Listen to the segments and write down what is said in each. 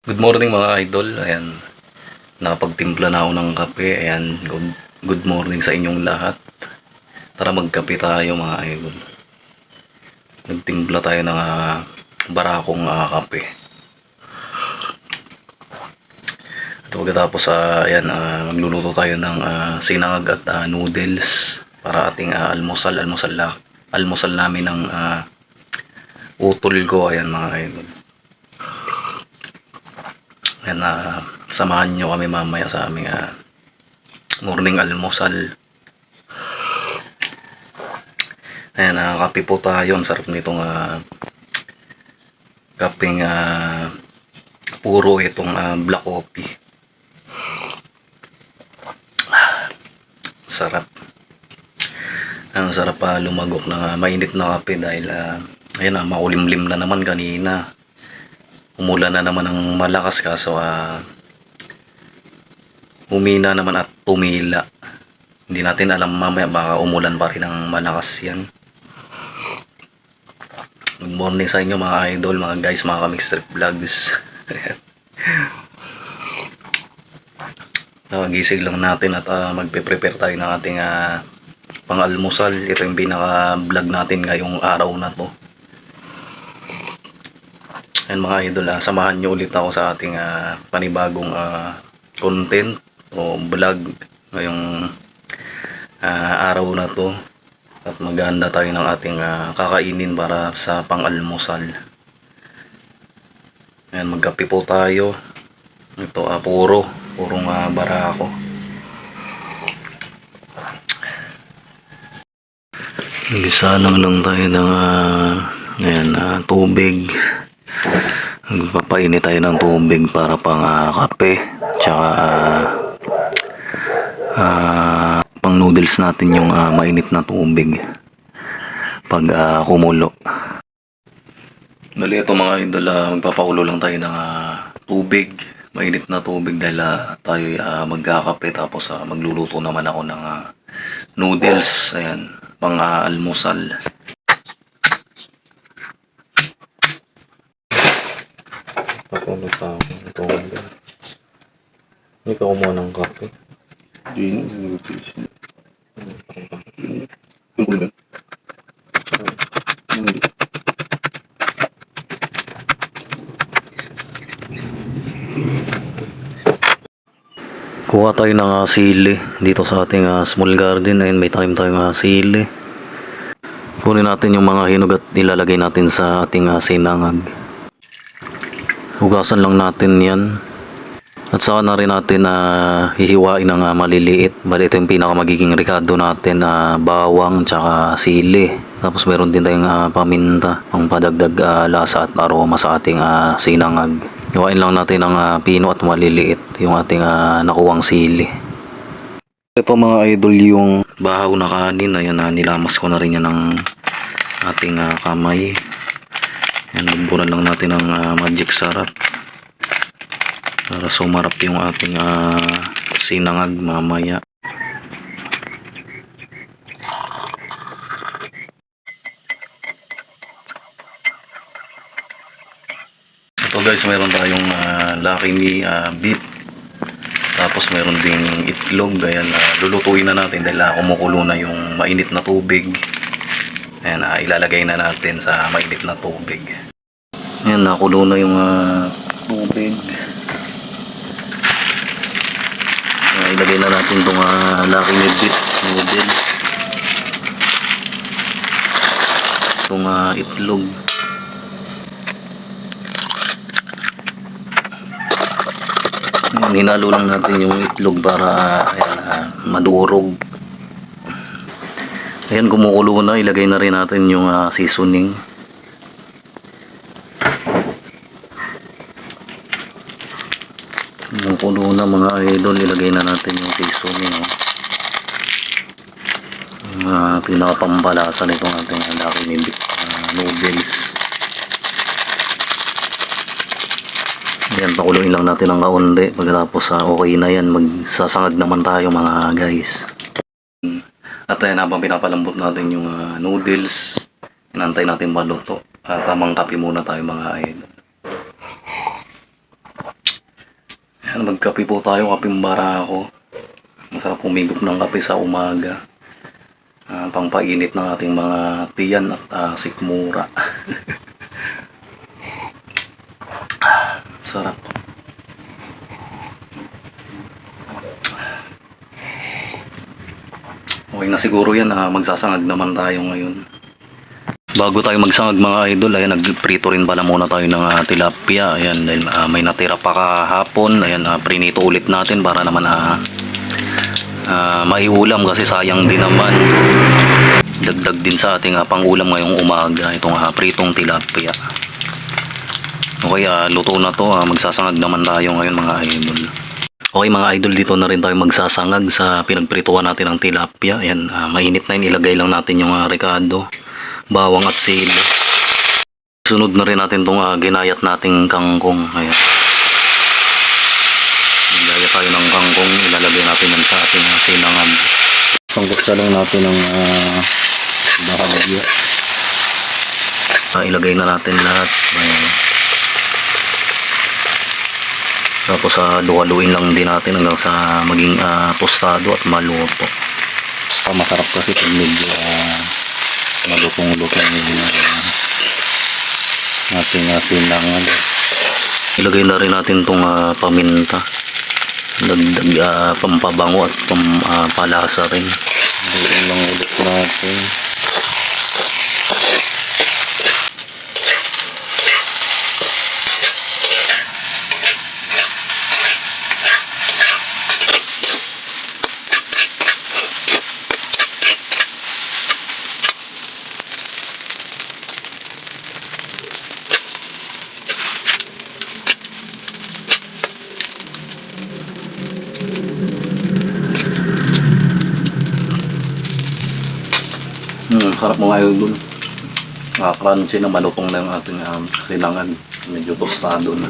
Good morning mga idol. Ayan. Nakapagtimpla na ako ng kape. Ayan. Good, good morning sa inyong lahat. Tara magkape tayo mga idol. Nagtimpla tayo ng ah, barakong ah, kape. At pagkatapos ah, ayan, ah, magluluto tayo ng ah, sinangag at ah, noodles para ating ah, almusal. Almusal, la, almusal namin ng ah, utol ko. Ayan mga idol. Yan na samahan nyo kami mamaya sa aming ah, morning almusal. Ayan, uh, kape po tayo. Ang sarap nitong uh, ah, puro itong ah, black coffee. Ah, Sarap. Ang sarap pa lumagok na mainit na kape dahil uh, ayun na, maulimlim na naman kanina umulan na naman ng malakas kaso ah humina naman at tumila hindi natin alam mamaya baka umulan pa rin ng malakas yan good morning sa inyo mga idol mga guys mga kaming strip vlogs Nakagising lang natin at ah, magpe-prepare tayo ng ating ah, pang-almusal. Ito yung pinaka-vlog natin ngayong araw na to. Ayan mga idol, ah, samahan nyo ulit ako sa ating ah, panibagong ah, content o vlog ngayong ah, araw na to. At maghahanda tayo ng ating ah, kakainin para sa pang-almusal. Ayan, magkape po tayo. Ito, ah, puro. Purong ah, barako. Gisa lang lang tayo ng ah, ayan, ah, tubig. Magpapainit tayo ng tubig para pang ah, kape. Tsaka ah, ah, pang noodles natin yung ah, mainit na tubig. Pag ah, kumulo. Dali ito mga idol, ah, magpapaulo lang tayo ng ah, tubig. Mainit na tubig dahil ah, tayo ah, magkakape tapos ah, magluluto naman ako ng ah, noodles. Ayan, pang ah, almusal. Papulo pa ako. Ito ko ba? Hindi ka kumuha ng kape. Hindi, hindi ko siya. Yung kulo ba? Hindi. Kuha tayo ng ah, sili dito sa ating ah, small garden. Ayun, may tanim tayong ah, sili. Kunin natin yung mga hinog at ilalagay natin sa ating ah, sinangag. Hugasan lang natin yan. At saka na rin natin na hihiwain ng ah, maliliit. Bali ito yung pinaka magiging ricado natin na bawang tsaka sili. Tapos meron din tayong ah, paminta pang padagdag ah, lasa at aroma sa ating ah, sinangag. Hiwain lang natin ng ah, pino at maliliit yung ating ah, nakuwang sili. Ito mga idol yung bahaw na kanin. Ayan na nilamas ko na rin yan ng ating ah, kamay. Yan, nagburan lang natin ng ah, magic sarap para sumarap yung ating ah, sinangag mamaya. Ito guys, meron tayong ah, Lucky Me ah, beef. Tapos meron ding itlog. Ayan, ah, lulutuin na natin dahil ah, kumukulo na yung mainit na tubig. Ayan, ah, ilalagay na natin sa mainit na tubig. Ayan, nakulo na yung ah, tubig. Ah, ilagay na natin itong uh, Lucky Me beef noodles. Itong ah, itlog. Ayan, hinalo lang natin yung itlog para ayan, ah, madurog. Ayan, kumukulo na. Ilagay na rin natin yung ah, seasoning. Kumukulo na mga idol. Ilagay na natin yung seasoning. Oh. Uh, pinakapampalasa nitong ating laki ah, noodles. Yan, pakuluin lang natin ng kaunti. Pagkatapos uh, okay na yan, magsasangag naman tayo mga guys. At ayan, habang pinapalambot natin yung ah, noodles, inantay natin maluto. At tamang kape muna tayo mga idol. Ayan, magkape po tayo, kapeng barako. Masarap humigop ng kape sa umaga. Ah, pangpainit ng ating mga tiyan at ah, sikmura. Sarap. Okay na siguro yan, ah, magsasangag naman tayo ngayon. Bago tayo magsangag mga idol, ayan, nagprito rin pala muna tayo ng ah, tilapia. Ayan, dahil ah, may natira pa kahapon. Ayan, ah, prinito ulit natin para naman ah, ah, maiulam kasi sayang din naman. Dagdag din sa ating ah, pangulam ngayong umaga itong ah, pritong tilapia. Okay, ah, luto na to. ah, magsasangag naman tayo ngayon mga idol. Okay mga idol, dito na rin tayo magsasangag sa pinagprituan natin ng tilapia. Ayan, ah, mainit na yun. Ilagay lang natin yung ah, rekado, bawang at sili. Sunod na rin natin itong ginayat nating kangkong. Ayan. Gaya tayo ng kangkong, ilalagay natin yan sa ating sinangag. Panggutsa lang natin ng uh, bahagya. Ah, ilagay na natin lahat. Ayan. Tapos sa luwaluin lang din natin hanggang sa maging ah, tostado at maluto. Masarap kasi pag medyo uh, malutong-lutong yung uh, ating uh, sinangan. Ilagay na rin natin itong ah, paminta. Dagdag ah, pampabango at pampalasa rin. Ilagay lang ulit natin. Sarap mga idol. Ah, crunchy na malutong na yung ating um, sinangan. Medyo tostado na.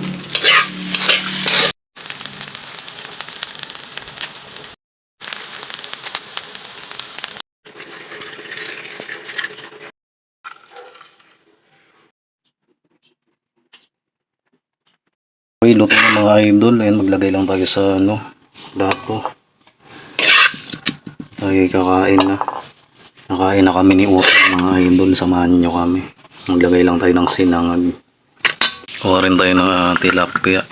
Okay, luto na mga idol. Ayan, maglagay lang tayo sa ano, plato. Tayo kakain na. Nakain na kami ni Utang mga idol. Samahan nyo kami. Maglagay lang tayo ng sinangag. Kuha rin tayo ng ah, tilapia.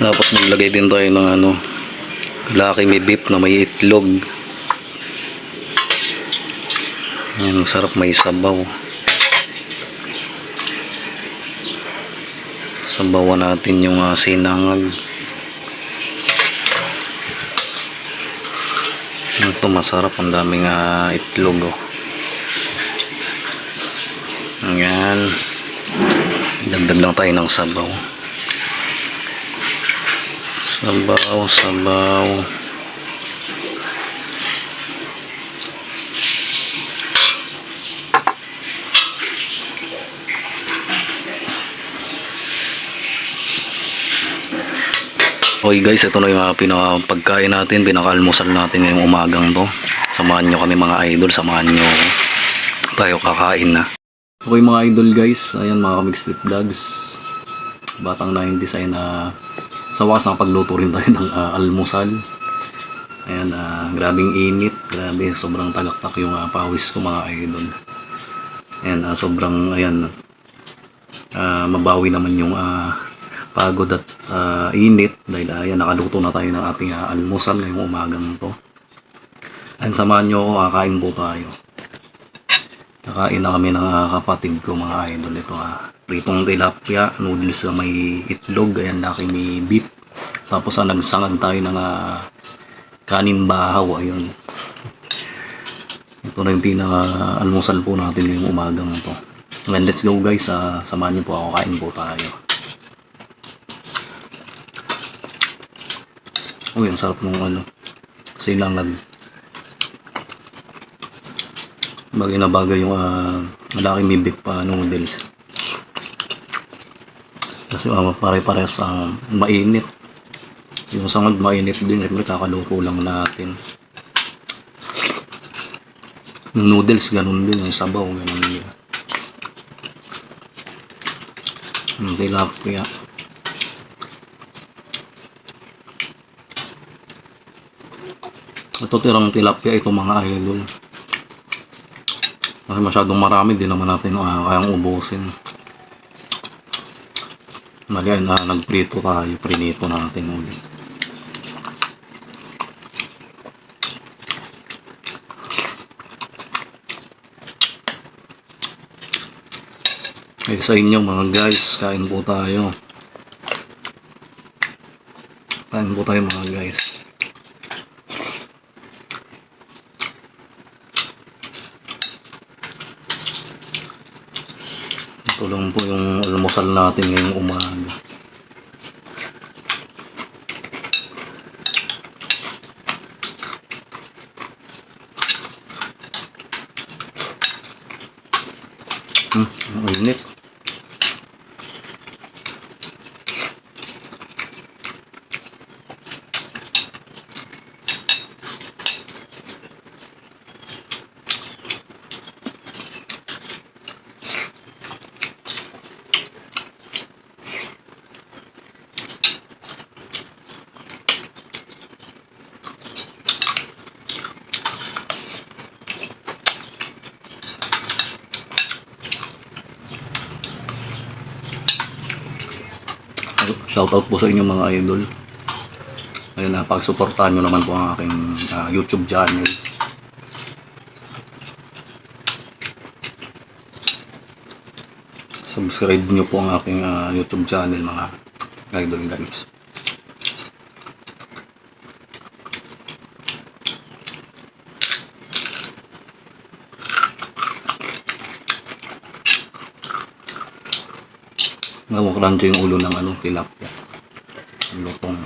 Tapos maglagay din tayo ng ano, laki may beef na may itlog. Yan, sarap may sabaw. Sabawan natin yung ah, sinangag. Ito masarap, ang daming ah, itlog oh. Ayan. Dagdag lang tayo ng sabaw. Sabaw, sabaw. Okay guys, ito na yung mga pinakapagkain natin, pinaka-almusal natin ngayong umagang to. Samahan nyo kami mga idol, samahan nyo tayo kakain na. Okay mga idol guys, ayan mga kamig street vlogs. Batang 90s ay na sa wakas nakapagluto rin tayo ng ah, almusal. Ayan, ah, grabing init, grabe, sobrang tagaktak yung ah, pawis ko mga idol. Ayan, ah, sobrang, ayan, ah, mabawi naman yung ah, pagod at ah, init dahil ah, ayan, nakaluto na tayo ng ating ah, almusal ngayong umagang to. Ayan, samahan nyo ako, kakain po tayo. Kakain na kami ng ah, kapatid ko mga idol. Ito ah, pritong tilapia, noodles na may itlog, ayan laki may beef. Tapos ah, nagsangag tayo ng ah, kanin bahaw, ayun. Ito na yung pinaka-almusal po natin ngayong umagang to. Then let's go guys, ah, samahan niyo po ako, kain po tayo. Uy, ang sarap ng ano, sinangag. Bagay na bagay yung uh, malaki may beef pa noodles. Kasi uh, pare-pares uh, mainit. Yung sangag mainit din, siyempre kakaluto lang natin. Yung noodles ganun din, yung sabaw ganun din. Yung tilapia. Ito tirang tilapia ito mga idol. Kasi masyadong marami, di naman natin uh, kayang ubusin. Mali na nagprito tayo, prinito natin ulit. Eh, sa inyo mga guys, kain po tayo. Kain po tayo mga guys. Ito po yung almusal natin ngayong umaga. Hmm, ang init. Shoutout po sa inyo mga idol. Ayun na, pag-suportahan nyo naman po ang aking ah, YouTube channel. Subscribe nyo po ang aking ah, YouTube channel mga idol guys. Nawakrancho yung ulo ng ano, tilapia. Lutong.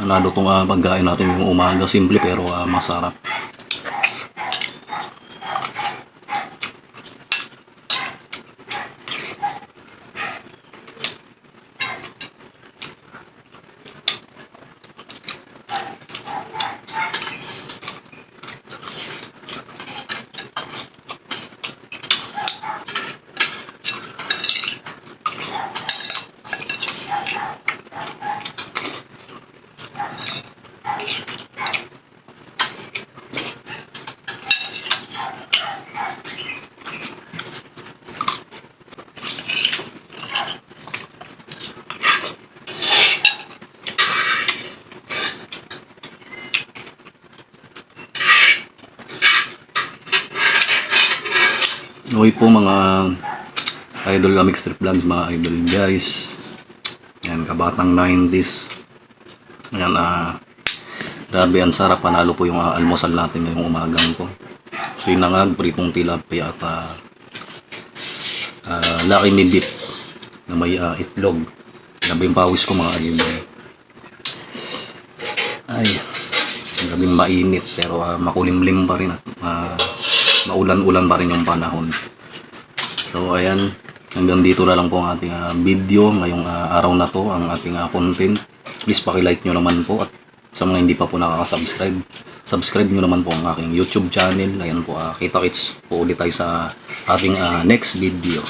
Nanalo itong uh, pagkain natin yung umaga. Simple pero ah, masarap. Okay po mga idol Lamig Strip Vlogs, mga idol guys. Yan, kabatang 90s. Yan, ah, grabe ang sarap. Panalo po yung ah, almusal natin ngayong umagang po. Sinangag, pritong tilapia at ah, ah, laki ni dip na may ah, itlog. Grabe yung pawis ko mga idol. Ay, grabe mainit pero ah, makulimlim pa rin at ah, maulan-ulan pa rin yung panahon. So ayan, hanggang dito na lang po ang ating ah, video ngayong ah, araw na to, ang ating ah, content. Please paki-like nyo naman po at sa mga hindi pa po nakaka-subscribe, subscribe nyo naman po ang aking YouTube channel. Ayan po, ah, kita-kits po ulit tayo sa ating ah, next video.